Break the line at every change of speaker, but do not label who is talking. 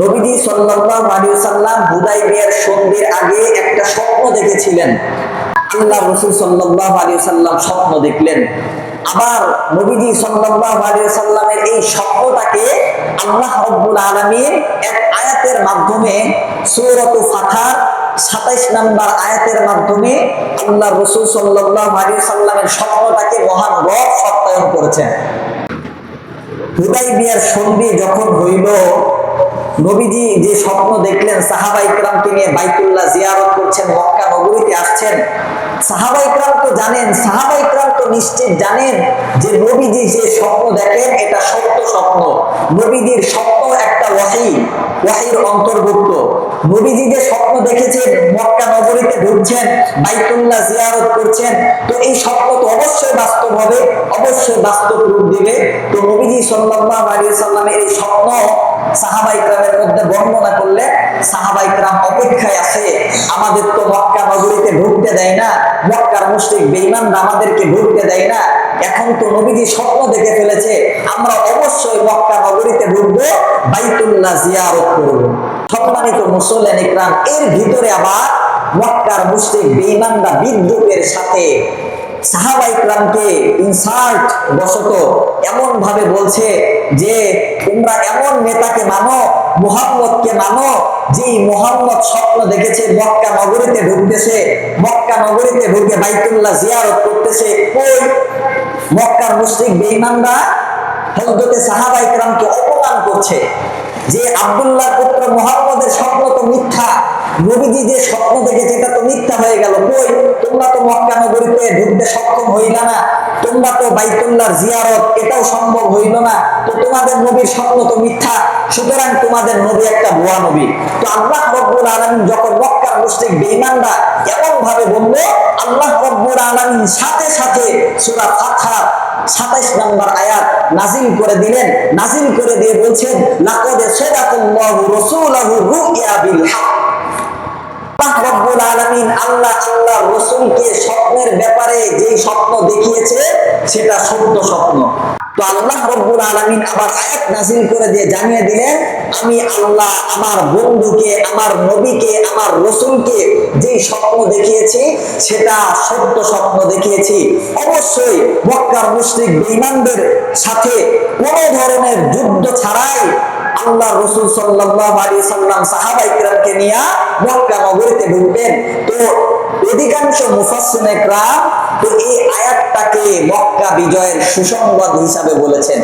নবীজি সাল্লাল্লাহু আলাইহি সাল্লাম হুদাইবিয়ার সন্ধির আগে একটা স্বপ্ন দেখেছিলেন। আল্লাহ রাসূল সাল্লাল্লাহু আলাইহি সাল্লাম স্বপ্ন দেখলেন। আবার নবীজি সাল্লাল্লাহু আলাইহি সাল্লামের এই স্বপ্নটাকে আল্লাহ রাব্বুল আলামিন এক আয়াতের মাধ্যমে সূরাতু ফাতহার 27 নাম্বার আয়াতের মাধ্যমে আল্লাহ রাসূল সাল্লাল্লাহু আলাইহি সাল্লামের স্বপ্নটাকে মহান রব সত্যায়ন করেছেন। হুদাইবিয়ার সন্ধি যখন হইল নবীজি যে স্বপ্ন দেখলেন সাহাবা ইকরামকে নিয়ে বাইতুল্লাহ জিয়ারত করছেন, মক্কা নগরীতে আসছেন। সাহাবা ইকরাম তো জানেন সাহাবা ইকরাম তো নিশ্চিত জানেন যে নবীজি যে স্বপ্ন দেখেন, এটা সত্য স্বপ্ন। নবীজির স্বপ্ন একটা ওয়াহি, ওয়াহির অন্তর্ভুক্ত। নবীজি যে স্বপ্ন দেখেছেন, মক্কা নগরীতে ঢুকছেন, বাইতুল্লাহ জিয়ারত করছেন, তো এই স্বপ্ন তো অবশ্যই বাস্তব হবে, অবশ্যই বাস্তব রূপ দিবে। তো নবীজি সাল্লাল্লাহু আলাইহি সাল্লামের এই স্বপ্ন সাহাবা ইকরামের মধ্যে বর্ণনা করলে সাহাবা ইকরাম অপেক্ষায় আছে, আমাদের তো মক্কা নগরীতে ঢুকতে দেয় না, মক্কার মুশরিক বেঈমান আমাদেরকে ঢুকতে দেয় না, এখন তো নবীজি স্বপ্ন দেখে ফেলেছে, আমরা অবশ্যই মক্কা নগরীতে ঢুকবো, বাইতুল্লাহ জিয়ারত করব। সম্মানিত মুসল্লেন ইকরাম, এর ভিতরে আবার মক্কার মুশরিক বেঈমানরা বিদ্রুপের সাথে সাহাবা ইকরামকে ইনসাল্ট বশত এমন ভাবে বলছে যে, তোমরা এমন নেতাকে মানো, মোহাম্মদকে মানো, যেই মোহাম্মদ স্বপ্ন দেখেছে মক্কা নগরীতে ঢুকতেছে, মক্কা নগরীতে ঢুকে বাইতুল্লাহ জিয়ারত করতেছে। ওই মক্কার মুশরিক বেঈমানরা হযরতে সাহাবা ইকরামকে অপমান করছে যে আব্দুল্লাহ পুত্র মোহাম্মদের স্বপ্ন মিথ্যা। নবীজি যে স্বপ্ন দেখেছে, এটা তো মিথ্যা হয়ে গেল। কই? তোমরা তো মক্কা নগরীতে ঢুকতে সক্ষম হইলা না। তোমরা তো বাইতুল্লাহর জিয়ারত, এটাও সম্ভব হইল না। তো তোমাদের নবীর স্বপ্ন তো মিথ্যা। সুতরাং তোমাদের নবী একটা ভুয়া নবী। তো আল্লাহ রব্বুল আলামিন যখন মক্কার মুশরিক বেঈমানরা এমন ভাবে বলল, আল্লাহ রব্বুল আলামিন সাথে সাথে সূরা ফাতহার 27 নম্বর আয়াত নাজিল করে দিলেন, নাজিল করে দিয়ে বলছেন, লাকদে সাদাকাল্লাহু রাসূলুহু রুইয়া বিল হক। রব্বুল আলামিন আল্লাহ আল্লাহ রসুলকে স্বপ্নের ব্যাপারে যেই স্বপ্ন দেখিয়েছে, সেটা সত্য স্বপ্ন। তো আল্লাহ রব্বুল আলামিন আবার আয়াত নাজিল করে দিয়ে জানিয়ে দিলেন, আমি আল্লাহ আমার বন্ধুকে, আমার নবীকে, আমার রসুলকে যেই স্বপ্ন দেখিয়েছি, সেটা সত্য স্বপ্ন দেখিয়েছি। অবশ্যই মক্কার মুশরিক বেঈমানদের সাথে কোনো ধরনের যুদ্ধ ছাড়াই আল্লাহ রসুল সাল্লাল্লাহু আলাইহি সাল্লাম সাহাবা ইকরামকে নিয়ে মক্কা নগরীতে ঢুকবেন। তো অধিকাংশ মুফাসুনেকরা তো এই আয়াতটাকে মক্কা বিজয়ের সুসংবাদ হিসাবে বলেছেন।